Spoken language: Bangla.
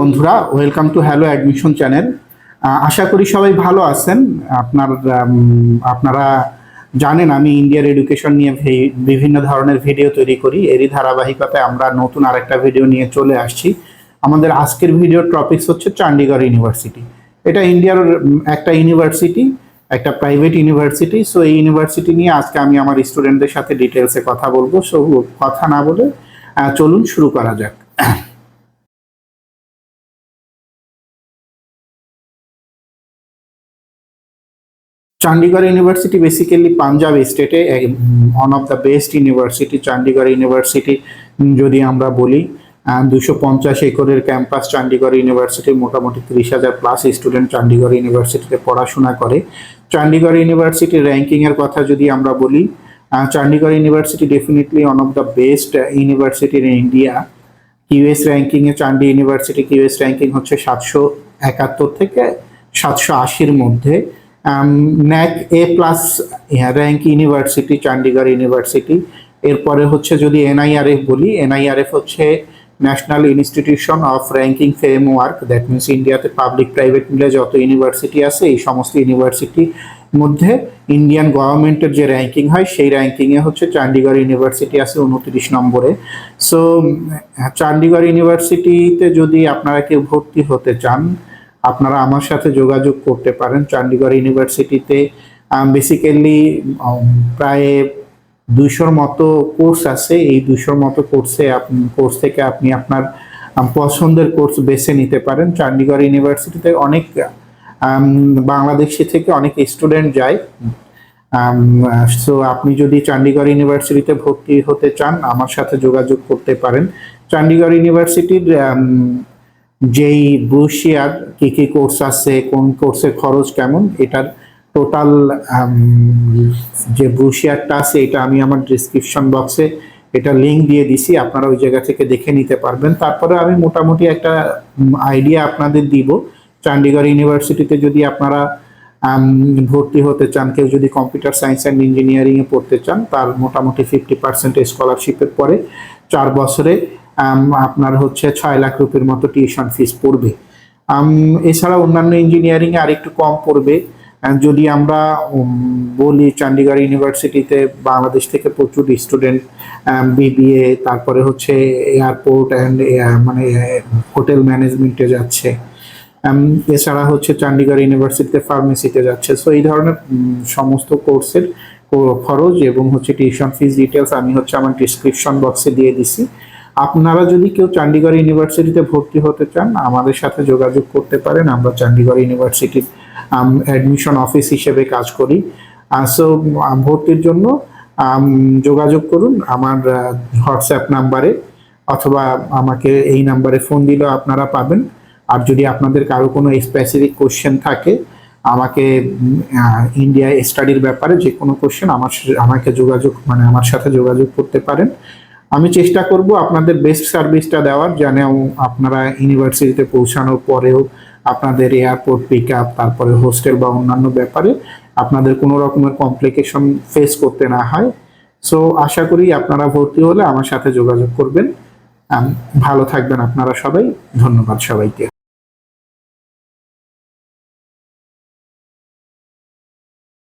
বন্ধুরা welcome to hello admission channel আশা করি সবাই ভালো আছেন। আপনার আপনারা জানেন আমি ইন্ডিয়ার এডুকেশন নিয়ে বিভিন্ন ধরনের ভিডিও তৈরি করি। এরই ধারাবাহিকতায় আমরা নতুন আরেকটা ভিডিও নিয়ে চলে আসছি। আমাদের আজকের ভিডিওর টপিকস হচ্ছে চণ্ডীগড় ইউনিভার্সিটি এটা ইন্ডিয়ার একটা ইউনিভার্সিটি একটা প্রাইভেট ইউনিভার্সিটি সো এই ইউনিভার্সিটি নিয়ে আজকে আমি আমার স্টুডেন্টদের সাথে ডিটেলসে কথা বলব। সো কথা না বলে চলুন শুরু করা যাক। চণ্ডীগড় ইউনিভার্সিটি বেসিক্যালি পাঞ্জাব স্টেটে one of the best university Chandigarh university যদি আমরা বলি দুশো পঞ্চাশ একরের ক্যাম্পাস চণ্ডীগড় ইউনিভার্সিটি মোটামুটি তিরিশ হাজার প্লাস স্টুডেন্ট চণ্ডীগড় ইউনিভার্সিটিতে পড়াশোনা করে। চণ্ডীগড় ইউনিভার্সিটির র্যাঙ্কিংয়ের কথা যদি আমরা বলি Chandigarh university definitely one of the best university in India QS র্যাঙ্কিংয়ে চান্ডি ইউনিভার্সিটি কিউএস র্যাঙ্কিং হচ্ছে সাতশো একাত্তর থেকে সাতশো আশির মধ্যে। NAAC A plus rank university Chandigarh university এরপরে হচ্ছে যদি এনআইআরএফ বলি এনআইআরএফ হচ্ছে national institution of ranking framework that means ইন্ডিয়াতে পাবলিক প্রাইভেট মিলে যত ইউনিভার্সিটি আছে, এই সমস্ত ইউনিভার্সিটির মধ্যে ইন্ডিয়ান গভর্নমেন্টের যে র্যাঙ্কিং হয়, সেই র্যাঙ্কিংয়ে হচ্ছে চণ্ডীগড় ইউনিভার্সিটি আছে উনত্রিশ নম্বরে। সো চণ্ডীগড় ইউনিভার্সিটিতে যদি আপনারা কেউ ভর্তি হতে চান আপনারা আমার সাথে যোগাযোগ করতে পারেন চণ্ডীগড় ইউনিভার্সিটিতে। বেসিক্যালি প্রায় দুইশোর মতো কোর্স আছে। এই দুশোর মতো কোর্সে কোর্স থেকে আপনি আপনার পছন্দের কোর্স বেছে নিতে পারেন। চণ্ডীগড় ইউনিভার্সিটিতে অনেক বাংলাদেশি থেকে অনেক স্টুডেন্ট যায়। সো আপনি যদি চণ্ডীগড় ইউনিভার্সিটিতে ভর্তি হতে চান, আমার সাথে যোগাযোগ করতে পারেন। চণ্ডীগড় ইউনিভার্সিটির যেই ব্রুশিয়ার, কী কী কোর্স আছে, কোন কোর্সের খরচ কেমন, এটার টোটাল যে ব্রুশিয়ারটা আছে, এটা আমি আমার ডিসক্রিপশন বক্সে এটা লিঙ্ক দিয়ে দিছি, আপনারা ওই জায়গা থেকে দেখে নিতে পারবেন। তারপরে আমি মোটামুটি একটা আইডিয়া আপনাদের দিব। চণ্ডীগড় ইউনিভার্সিটিতে যদি আপনারা ভর্তি হতে চান, কেউ যদি কম্পিউটার সায়েন্স অ্যান্ড ইঞ্জিনিয়ারিংয়ে পড়তে চান, তার মোটামুটি ফিফটি পার্সেন্ট স্কলারশিপের পরে চার বছরে আপনার হচ্ছে ছয় লাখ রুপির মতো টিউশন ফিস পড়বে। এছাড়া অন্যান্য ইঞ্জিনিয়ারিং এ আরেকটু কম পড়বে। যদি আমরা বলি চণ্ডীগড় ইউনিভার্সিটিতে বাংলাদেশ থেকে প্রচুর স্টুডেন্ট বিবিএ তারপরে হচ্ছে এয়ারপোর্ট অ্যান্ড মানে হোটেল ম্যানেজমেন্টে যাচ্ছে। এছাড়া হচ্ছে চণ্ডীগড় ইউনিভার্সিটিতে ফার্মেসিতে যাচ্ছে। সো এই ধরনের সমস্ত কোর্সের খরচ এবং হচ্ছে টিউশন ফিস ডিটেলস আমি হচ্ছে আমার ডিসক্রিপশন বক্সে দিয়ে দিছি। আপনারা যদি কেউ চণ্ডীগড় ইউনিভার্সিটিতে ভর্তি হতে চান, আমাদের সাথে যোগাযোগ করতে পারেন। আমরা চণ্ডীগড় ইউনিভার্সিটির অ্যাডমিশন অফিস হিসেবে কাজ করি। সো ভর্তির জন্য যোগাযোগ করুন আমার হোয়াটসঅ্যাপ নাম্বারে অথবা আমাকে এই নাম্বারে ফোন দিলেও আপনারা পাবেন। আর যদি আপনাদের কারও কোনো স্পেসিফিক কোশ্চেন থাকে, আমাকে ইন্ডিয়া স্টাডির ব্যাপারে যে কোনো কোশ্চেন আমার আমাকে যোগাযোগ মানে আমার সাথে যোগাযোগ করতে পারেন। আমি চেষ্টা করব আপনাদের বেস্ট সার্ভিসটা দেওয়ার, যেন আপনারা ইউনিভার্সিটিতে পৌঁছানোর পরেও আপনাদের এয়ারপোর্ট পিক আপ তারপরে হোস্টেল বা অন্যান্য ব্যাপারে আপনাদের কোনো রকমের কমপ্লিকেশন ফেস করতে না হয়। সো আশা করি আপনারা ভর্তি হলে আমার সাথে যোগাযোগ করবেন। ভালো থাকবেন আপনারা সবাই। ধন্যবাদ সবাইকে।